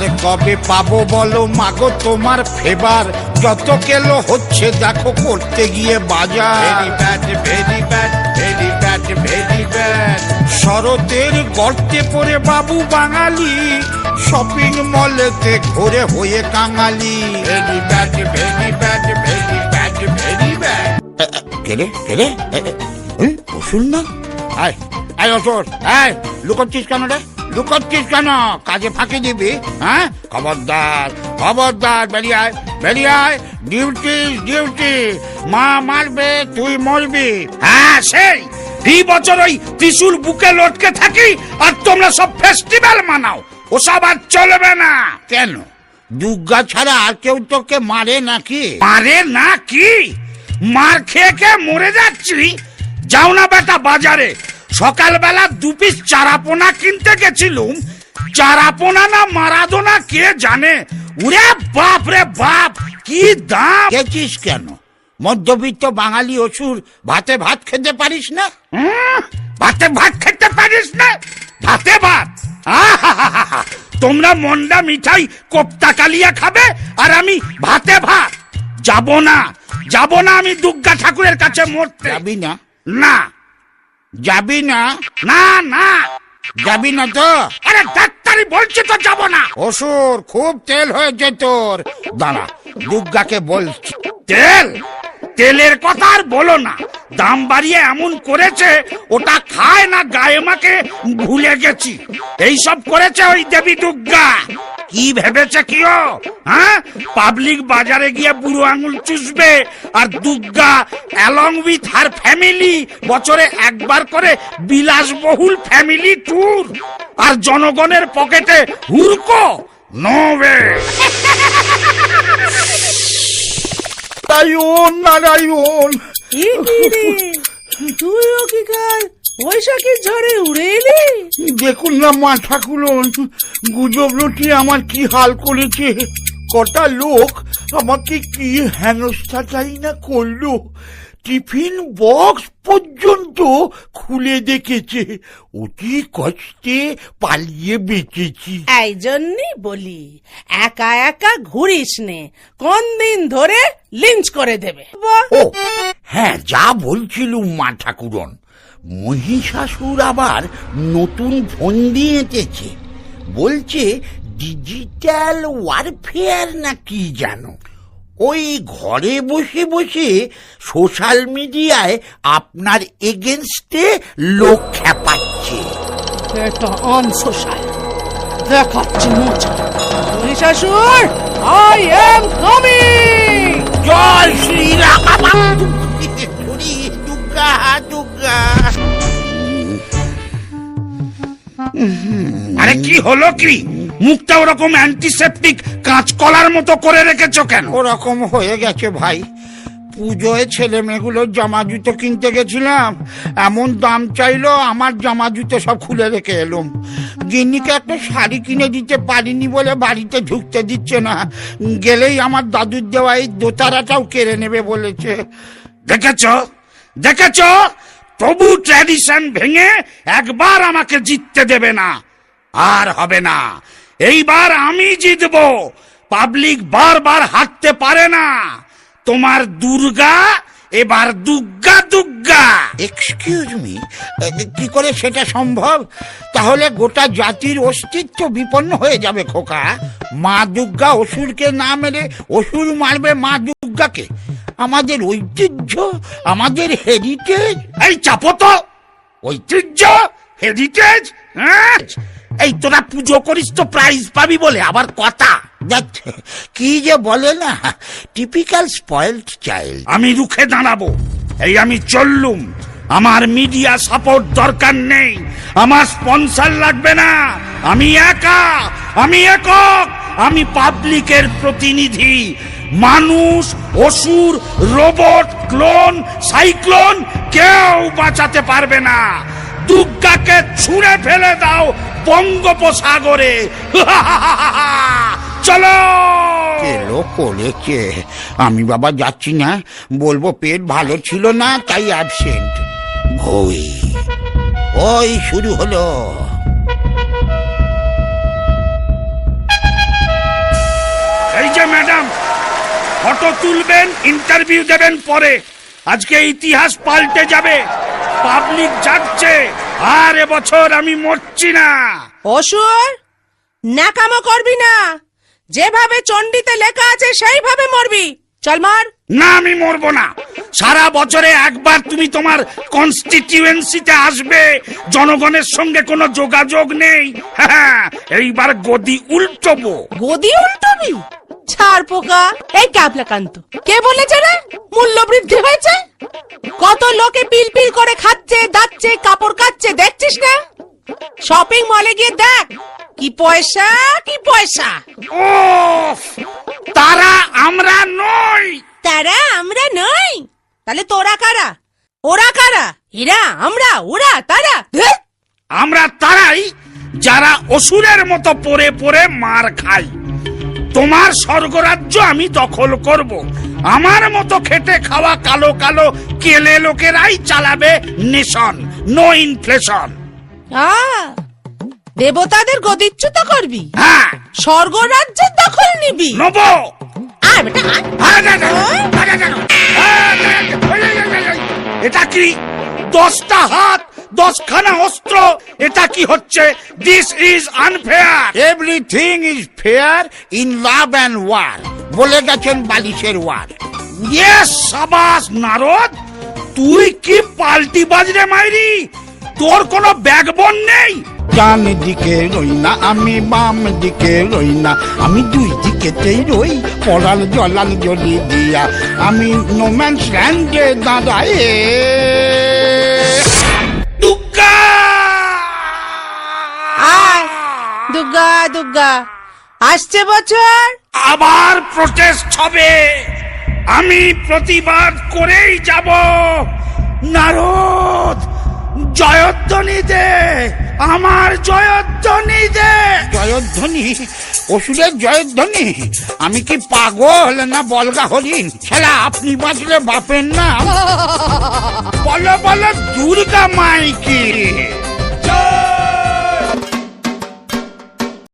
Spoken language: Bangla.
আর কবে পাবো বলো? মাগো তোমার ফেবার যত কেলো হচ্ছে দেখো করতে গিয়ে বাজার। Very bad very bad very bad very bad শরতের গর্তে পড়ে বাবু বাঙালি। শপিং মলেতে ঘোরে হয়ে কাঙালি। Very bad very bad very bad very bad কেলে কেলে না। আয় আয় অসুর আয়। লুকোচ্ছিস কেন রে? লুকোচ্ছিস কেন? কাজে ফাঁকি দিবি হ্যাঁ? খবরদার খবরদার বেরিয়ে আয় বেরিয়ে আয়। ডিউটি ডিউটি মা মারবে তুই মরবি। হ্যাঁ সেই। এই বছর ওই ত্রিশুল বুকে লটকে থাকি আর তোমরা সব ফেস্টিভ্যাল মানাও। ওসব আর চলবে না। কেন? দুর্গা ছাড়া আর কেউ তোকে মারে নাকি? মারে না কি? মার খেয়ে খেয়ে মরে যাচ্ছি। যাও না বেটা বাজারে। সকালবেলা দু পিস চারাপোনা কিনতে গেছিলুম। চারাপোনা না মারাদোনা কে জানে? উরে বাপ রে বাপ কি দাম? গেছিস কেন? মধ্যবিত্ত বাঙালি অসুর ভাতে ভাত খেতে পারিস না? ভাতে ভাত খেতে পারিস না? ভাতে ভাত। তোমরা মন্ডা মিঠাই কোপ্তা কালিয়া খাবে আর আমি ভাতে ভাত। যাব না যাব না আমি দুর্গা ঠাকুরের কাছে মরতে। যাবি না? না। যাবি না? না না। যাবি না তো? আরে ডাক্তারি বলছে তো যাব না। অসুর, খুব তেল হয়েছে তোর। দাঁড়া দুর্গাকে বলছি। তেল? তেলের কথা আর বলো না। দাম বাড়িয়ে এমন করেছে, ওটা খায় না গায়ে মাকে ভুলে গেছি। এই সব করেছে ওই দেবী দুর্গা। কি ভেবেছে কি ও? হ্যাঁ? পাবলিক বাজারে গিয়ে বুড়ো আঙুল চুষবে, আর Durga along with her family বছরে একবার করে বিলাসবহুল ফ্যামিলি ট্যুর আর জনগণের পকেটে হুরকো নো ওয়ে নারায়ণ নারায়ণ কি কি কি কাল বৈশাখীর ঝড়ে উড়ে এলি? দেখুন না মা ঠাকুরন, গুজব রটি আমার কি হাল করেছে? কটা লোক আমাকে কি হেনস্থা চাই না করল? টিফিন বক্স পর্যন্ত খুলে দেখেছে। অতি কষ্টে পালিয়ে বেঁচেছি। এই জন্যই বলি একা একা ঘুরিস নে কোন দিন ধরে লিঞ্চ করে দেবে। ও হ্যাঁ যা বলছিলুম মা ঠাকুরন। মহিষাসুর আবার নতুন ফোন দিয়ে এঁটেছে। বলছে ডিজিটাল ওয়ারফেয়ার না কি জানো? ওই ঘরে বসে বসে সোশ্যাল মিডিয়ায় আপনার এগেনস্টে লোক খেপাচ্ছে। এটা আনসোশাল দেখাচ্ছি মজা মহিষাসুর আই এম কামিং! জয় শ্রীরাম। হরি দুর্গা দুর্গা আরে কি হলো কি? মুখটা ওরকম অ্যান্টিসেপটিক কাঁচকলার মতো করে রেখেছো কেন? ওরকম হয়ে গেছে ভাই। পুজোয় ছেলে মেয়েগুলোর জামা জুতো কিনতে গেছিলাম। এমন দাম চাইলো আমার জামা জুতো সব খুলে রেখে এলুম। গিন্নিকে একটা শাড়ি কিনে দিতে পারিনি বলে বাড়িতে ঢুকতে দিচ্ছে না। গেলেই আমার দাদুর দেওয়া এই দোতারাটাও কেড়ে নেবে বলেছে। দেখেছ? দেখেছ? তবু ট্র্যাডিশন ভেঙে একবার আমাকে জিততে দেবে না। আর হবে না। এইবার আমি জিতব। পাবলিক বারবার হাঁটতে পারে না। তোমার দুর্গা এবার দুগ্গা দুগ্গা। এক্সকিউজ মি কি করে সেটা সম্ভব? তাহলে গোটা জাতির অস্তিত্ব বিপন্ন হয়ে যাবে খোকা। মা দুর্গা অসুরকে না মেরে অসুর মারবে মা দুর্গাকে আমাদের ঐতিহ্য আমাদের হেরিটেজ এই চাপো তো। ঐতিহ্য হেরিটেজ এই তোরা পুজো করিস তো প্রাইজ পাবি বলে আবার কথা। কি যে বলে না টিপিক্যাল স্পয়েলড চাইল্ড আমি রুখে দাঁড়াবো এই আমি চললুম। আমার মিডিয়া সাপোর্ট দরকার নেই আমার স্পন্সর লাগবে না। আমি একা আমি একক আমি পাবলিকের প্রতিনিধি। মানুষ অসুর রোবট ক্লোন সাইক্লোন কেউ বাঁচাতে পারবে না। দুর্গাকে ছুঁড়ে ফেলে দাও বঙ্গোপসাগরে। চলো! এলো কে? আমি বাবা যাচ্ছি না। বলব পেট ভালো ছিল না তাই অ্যাবসেন্ট ভই ওই শুরু হলো। এই যে ম্যাডাম ফটো তুলবেন ইন্টারভিউ দেবেন পরে। আজকে ইতিহাস পাল্টে যাবে পাবলিক যাচ্ছে। আর এবছর আমি মরছি না। অসুর ন্যাকামো করবি না। যেভাবে চণ্ডীতে লেখা আছে সেইভাবে মরবি। চল মার। না আমি মরবো না। সারা বছরে একবার তুমি তোমার কনস্টিটিউয়েন্সিতে আসবে। জনগণের সঙ্গে কোনো যোগাযোগ নেই। হ্যাঁ এইবার গদি উল্টবো। গদি উল্টবি? ছাড় পোকা। এই কাবলাকান্ত কে বলেছে রে? করে খাচ্ছে দাচ্ছে কাপড় কাচ্ছে দেখছিস না? শপিং মলে গিয়ে দেখ কি পয়সা কি পয়সা। তারা আমরা নই। তারা আমরা নই। তাহলে তোরা কারা? ওরা কারা? এরা আমরা ওরা তারা। আমরা তারাই যারা অসুরের মতো পরে পরে মার খাই। তোমার স্বর্গরাজ্য আমি দখল করব। আমার মতো খেটে খাওয়া কালো কালো কেলে লোকেরাই চালাবে নেশন নো ইনফ্লেশন দেবতাদের গদিচ্যুত করবি? হ্যাঁ। স্বর্গরাজ্য দখল নিবি? নবো। বেটা। এটা কি দশটা হাত দশখানা অস্ত্র এটা কি হচ্ছে? This is unfair everything is fair in love and war বলে গেছেন বালিশের ওয়ার ইয়েস সাবাস নারদ তুই কি পাল্টি বাজরে মাইরি? তোর কোনো ব্যাকবোন নেই? ডান দিকে রই না আমি বাম দিকে রই না। আমি দুই দিকেতেই রই পড়াল জলাল জলি দিয়া। আমি নোম্যান্স ল্যান্ডে দাঁড়ায়। দুর্গা। আসছে বছর। আবার প্রটেস্ট হবে। আমি প্রতিবাদ করেই যাব। নারদ জয়ধ্বনি দে। আমার জয়ধ্বনি দে। জয়ধ্বনি? অসুরের জয়ধ্বনি? আমি কি পাগল না বলগা হরিণ? খেলা আপনি বাঁচলে বাপের না বলো বলো দুর্গা মাইকি।